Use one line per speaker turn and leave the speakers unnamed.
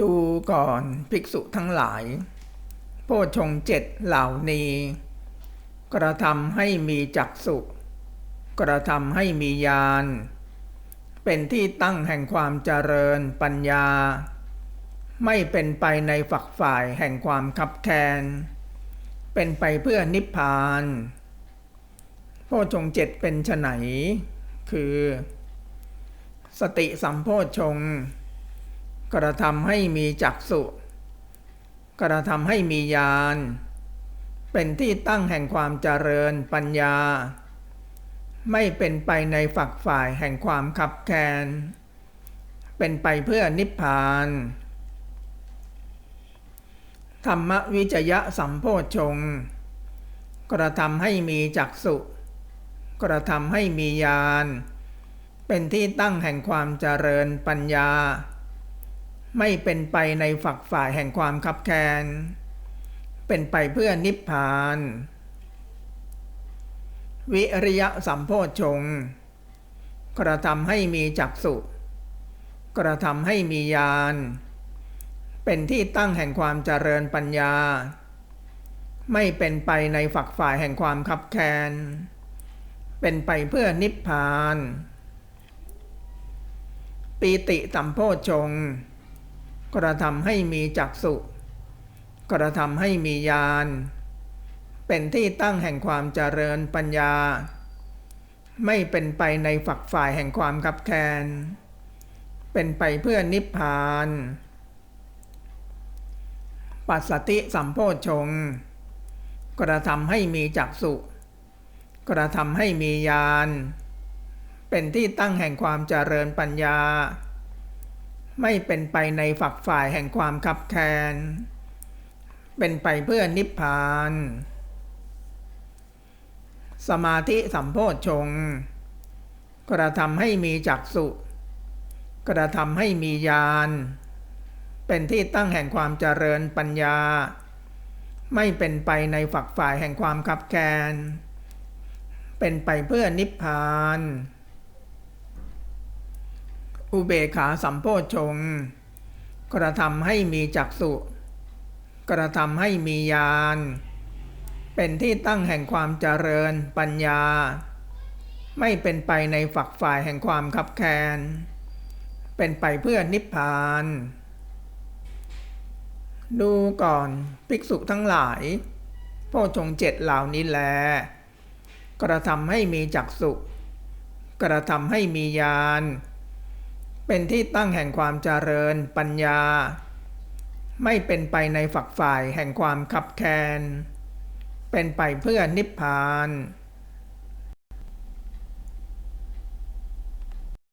ดูก่อนภิกษุทั้งหลาย โพชงเจ็ดเหล่านี้ กระทำให้มีจักสุกระทำให้มีญาณเป็นที่ตั้งแห่งความเจริญปัญญา ไม่เป็นไปในฝักฝ่ายแห่งความคับแคลนเป็นไปเพื่อนิพพาน โพชงเจ็ดเป็นไฉนคือ สติสัมโพชงค์ กระทำให้มีจักสุกระทำให้มีญาณเป็นที่ตั้งแห่งความเจริญปัญญา ไม่เป็นไปในฝักฝ่ายแห่งความขับแคลนเป็นไปเพื่อนิพพาน ธรรมวิจยะสัมโพชฌงกระทำให้มีจักสุกระทำให้มีญาณเป็นที่ตั้งแห่งความเจริญปัญญา ไม่เป็นไปในฝักฝ่ายแห่งความคับแคลนเป็นไปเพื่อนิพพาน วิริยะสัมโพชง กระทำให้มีจักสุกระทำให้มีญาณเป็นที่ตั้งแห่งความเจริญปัญญา ไม่เป็นไปในฝักฝ่ายแห่งความคับแคลนเป็นไปเพื่อนิพพาน ปีติสัมโพชง์ กระทำให้มีจักสุกระทำให้มีญาณเป็นที่ตั้งแห่งความเจริญปัญญา ไม่เป็นไปในฝักฝ่ายแห่งความขับแคลนเป็นไปเพื่อนิพพาน ปัสสติสัมโพชฌงกระทำให้มีจักสุกระทำให้มีญาณเป็นที่ตั้งแห่งความเจริญปัญญา ไม่เป็นไปในฝักฝ่ายแห่งความขับแคลนเป็นไปเพื่อนิพพาน สมาธิสัมโพชฌงค์กระทำให้มีจักสุกระทำให้มีญาณเป็นที่ตั้งแห่งความเจริญปัญญา ไม่เป็นไปในฝักฝ่ายแห่งความขับแคลนเป็นไปเพื่อนิพพาน อุเบกขาสัมโพชง กระทำให้มีจักสุกระทำให้มีญาณเป็นที่ตั้งแห่งความเจริญปัญญา ไม่เป็นไปในฝักฝ่ายแห่งความขับแคลนเป็นไปเพื่อนิพพาน ดูก่อนภิกษุทั้งหลายโพชงเจ็ดเหล่านี้แล กระทำให้มีจักสุกระทำให้มีญาณ เป็นที่ตั้งแห่งความเจริญปัญญา ไม่เป็นไปในฝักฝ่ายแห่งความขับแคลนเป็นไปเพื่อนิพพาน